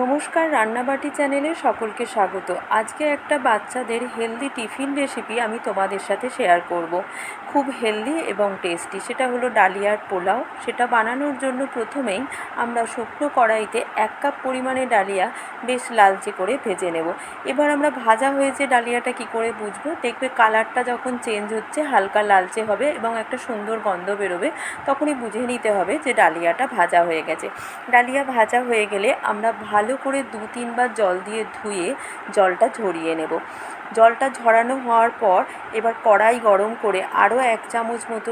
নমস্কার রান্নাবাটি চ্যানেলে সকলকে স্বাগত। আজকে একটা বাচ্চাদের হেলদি টিফিন রেসিপি আমি তোমাদের সাথে শেয়ার করব। খুব হেলদি এবং টেস্টি সেটা হলো ডালিয়ার পোলাও। সেটা বানানোর জন্য প্রথমেই আমরা শুকনো কড়াইতে এক কাপ পরিমাণে ডালিয়া বেশ লালচে করে ভেজে নেব। এবার আমরা ভাজা হয়েছে ডালিয়াটা কি করে বুঝব? দেখবে কালারটা যখন চেঞ্জ হচ্ছে, হালকা লালচে হবে এবং একটা সুন্দর গন্ধ বেরোবে, তখনই বুঝে নিতে হবে যে ডালিয়াটা ভাজা হয়ে গেছে। ডালিয়া ভাজা হয়ে গেলে আমরা ভালো করে দু তিনবার জল দিয়ে ধুয়ে জলটা ঝরিয়ে নেব। জলটা ঝরানো হওয়ার পর এবার কড়াই গরম করে আরও এক চামচ মতো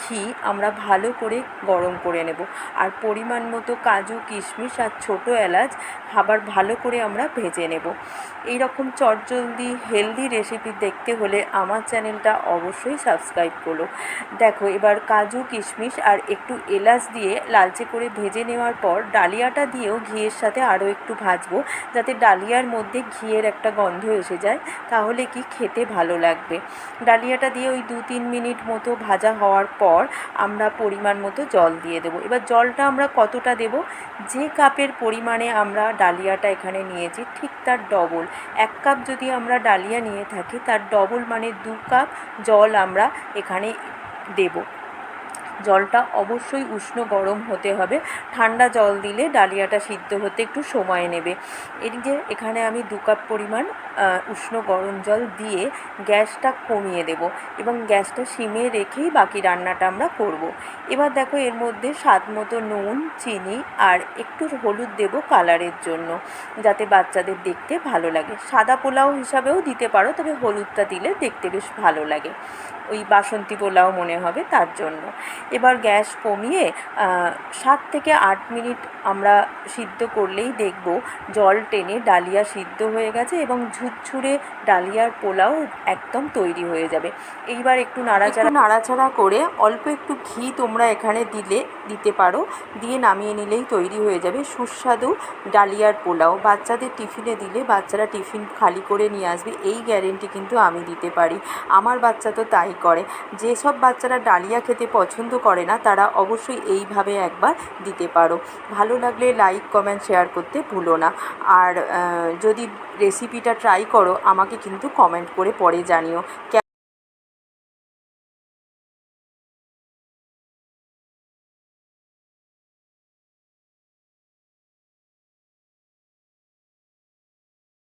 ঘি আমরা ভালো করে গরম করে নেব। আর পরিমাণ মতো কাজু, কিশমিশ আর ছোটো এলাচ আবার ভালো করে আমরা ভেজে নেব। এই রকম চটজলদি হেলদি রেসিপি দেখতে হলে আমার চ্যানেলটা অবশ্যই সাবস্ক্রাইব করো। দেখো, এবার কাজু, কিশমিশ আর একটু এলাচ দিয়ে লালচে করে ভেজে নেওয়ার পর ডালিয়াটা দিয়েও ঘিয়ের সাথে আরও একটু ভাজবো, যাতে ডালিয়ার মধ্যে ঘিয়ের একটা গন্ধ এসে যায়, তাহলে কি খেতে ভালো লাগবে। ডালিয়াটা দিয়ে ওই দু তিন মিনিট মতো ভাজা হওয়ার পর আমরা পরিমাণ মতো জল দিয়ে দেবো। এবার জলটা আমরা কতটা দেব? যে কাপের পরিমাণে আমরা ডালিয়াটা এখানে নিয়েছি, ঠিক তার ডবল। এক কাপ যদি আমরা ডালিয়া নিয়ে থাকি, তার ডবল মানে দু কাপ জল আমরা এখানে দেব। জলটা অবশ্যই উষ্ণ গরম হতে হবে। ঠান্ডা জল দিলে ডালিয়াটা সিদ্ধ হতে একটু সময় নেবে। এর যে এখানে আমি দু কাপ পরিমাণ উষ্ণ গরম জল দিয়ে গ্যাসটা কমিয়ে দেব এবং গ্যাসটা সিমে রেখেই বাকি রান্নাটা আমরা করব। এবার দেখো এর মধ্যে স্বাদ মতো নুন, চিনি আর একটু হলুদ দেব কালারের জন্য, যাতে বাচ্চাদের দেখতে ভালো লাগে। সাদা পোলাও হিসাবেও দিতে পারো, তবে হলুদটা দিলে দেখতে বেশ ভালো লাগে। ওই বাসন্তী পোলাও মনে হবে তার জন্য। এবার গ্যাস কমিয়ে সাত থেকে আট মিনিট আমরা সিদ্ধ করলেই দেখব জল টেনে ডালিয়া সিদ্ধ হয়ে গেছে এবং ঝুরঝুরে ডালিয়ার পোলাও একদম তৈরি হয়ে যাবে। এইবার একটু নাড়াচাড়া নাড়াচাড়া করে অল্প একটু ঘি তোমরা এখানে দিলে, দিতে পারো। দিয়ে নামিয়ে নিলেই তৈরি হয়ে যাবে সুস্বাদু ডালিয়ার পোলাও। বাচ্চাদের টিফিনে দিলে বাচ্চারা টিফিন খালি করে নিয়ে আসবে, এই গ্যারেন্টি কিন্তু আমি দিতে পারি। আমার বাচ্চা তো তাই করে। যেসব বাচ্চারা ডালিয়া খেতে পছন্দ করে না, তারা অবশ্যই এইভাবে একবার দিতে পারো। ভালো লাগলে লাইক কমেন্ট শেয়ার করতে ভুলো না। আর যদি রেসিপিটা ট্রাই করো, আমাকে কিন্তু কমেন্ট করে পরে জানিও।